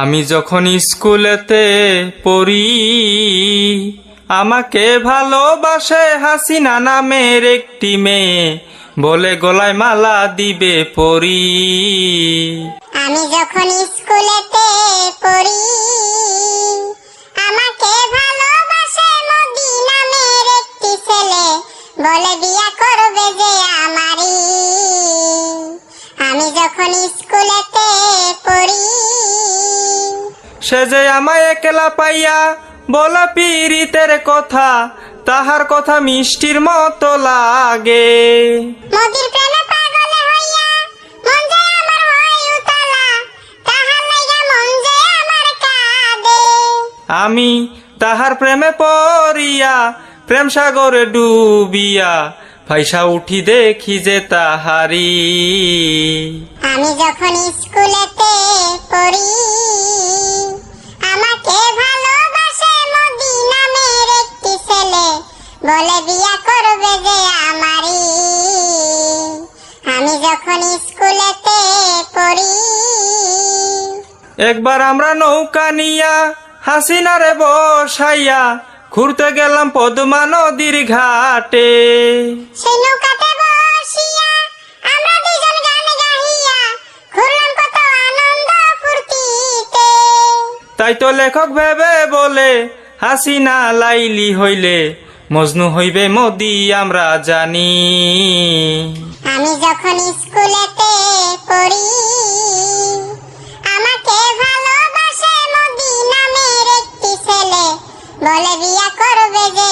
আমি যখন স্কুলেতে পড়ি, আমাকে ভালোবাসে হাসিনা নামের একটি মেয়ে, বলে গলায় মালা দিবে পরি। আমি যখন স্কুলেতে পড়ি, আমাকে ভালোবাসে মোদি নামের একটি ছেলে, বলে বিয়া করবে যখন স্কুলেতে পড়ি। সে যে আমায় একলা পাইয়া বলা পীড়িতের কথা তাহার কথা মিষ্টির মতো লাগে। মোদির প্রেমে পাগলে হইয়া মন যে আমার হয় উতালা তাহার লাইগা মন যে আমার কাঁদে। আমি তাহার প্রেমে পড়িয়া প্রেম সাগরে ডুবিয়া পয়সা উঠি দেখি যে তাহারি। আমি যখন স্কুলেতে পড়ি আমাকে ভালোবাসে মোদি নামের একটি ছেলে। বলে বিয়া করবে যে আমারই। আমি যখন স্কুলেতে পড়ি একবার আমরা নৌকা নিয়া হাসিনারে বসাইয়া ঘুরতে গেলাম পদ্মা নদীর ঘাটে। তাই তো লেখক ভেবে বলে হাসিনা লাইলি হইলে মজনু হইবে মোদি আমরা জানি। আমি যখন স্কুলেতে পড়ি বলে বিয়া করবে যে